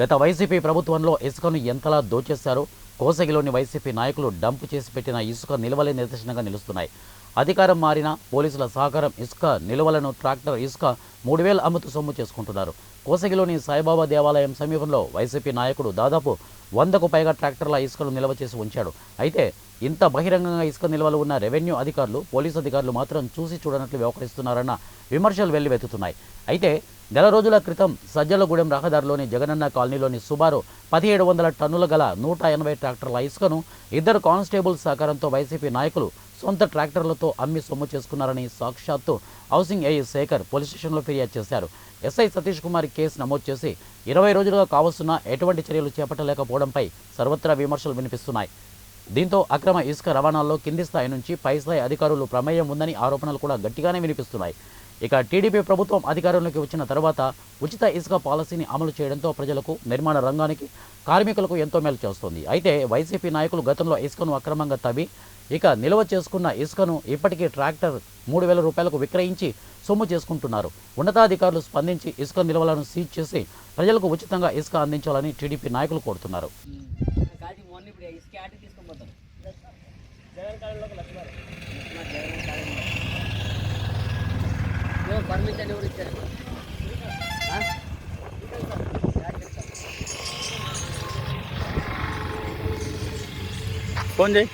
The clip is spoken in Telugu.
గత వైసీపీ ప్రభుత్వంలో ఇసుకను ఎంతలా దోచేశారో కోసగిలోని వైసీపీ నాయకులు డంప్ చేసి పెట్టిన ఇసుక నిల్వలే నిదర్శనంగా నిలుస్తున్నాయి. అధికారం మారిన పోలీసుల సహకారం ఇసుక నిల్వలను ట్రాక్టర్ ఇసుక మూడు వేల అమ్ముతూ సొమ్ము చేసుకుంటున్నారు. కోసగిలోని సాయిబాబా దేవాలయం సమీపంలో వైసీపీ నాయకుడు దాదాపు వందకు పైగా ట్రాక్టర్ల ఇసుకను నిల్వ చేసి ఉంచాడు. అయితే ఇంత బహిరంగంగా ఇసుక నిల్వలు ఉన్న రెవెన్యూ అధికారులు పోలీసు అధికారులు మాత్రం చూసి చూడనట్లు వ్యవహరిస్తున్నారన్న విమర్శలు వెల్లువెత్తుతున్నాయి. అయితే నెల రోజుల క్రితం సజ్జలగూడెం రహదారిలోని జగనన్న కాలనీలోని సుమారు పదిహేడు వందల టన్నుల గల నూట ఎనభై ట్రాక్టర్ల ఇసుకను ఇద్దరు కానిస్టేబుల్ సహకారంతో వైసీపీ నాయకులు సొంత ట్రాక్టర్లతో అమ్మి సొమ్ము చేసుకున్నారని సాక్షాత్తు హౌసింగ్ ఏఈ శేఖర్ పోలీస్ స్టేషన్లో ఫిర్యాదు చేశారు. ఎస్ఐ సతీష్ కుమార్ కేసు నమోదు చేసి ఇరవై రోజులుగా కావస్తున్న ఎటువంటి చర్యలు చేపట్టలేకపోవడంపై సర్వత్రా విమర్శలు వినిపిస్తున్నాయి. దీంతో అక్రమ ఇసుక రవాణాల్లో కింది స్థాయి నుంచి పై స్థాయి అధికారులు ప్రమేయం ఉందని ఆరోపణలు కూడా గట్టిగానే వినిపిస్తున్నాయి. ఇక టీడీపీ ప్రభుత్వం అధికారంలోకి వచ్చిన తర్వాత ఉచిత ఇసుక పాలసీని అమలు చేయడంతో ప్రజలకు నిర్మాణ రంగానికి కార్మికులకు ఎంతో మేలు చేస్తుంది. అయితే వైసీపీ నాయకులు గతంలో ఇసుకను అక్రమంగా తవ్వి ఇక నిల్వ చేసుకున్న ఇసుకను ఇప్పటికీ ట్రాక్టర్ మూడు వేల రూపాయలకు విక్రయించి సొమ్ము చేసుకుంటున్నారు. ఉన్నతాధికారులు స్పందించి ఇసుక నిల్వలను సీజ్ చేసి ప్రజలకు ఉచితంగా ఇసుక అందించాలని టీడీపీ నాయకులు కోరుతున్నారు. పర్మిషన్ ఎవరు ఇచ్చారు? ఫోన్ చేయి.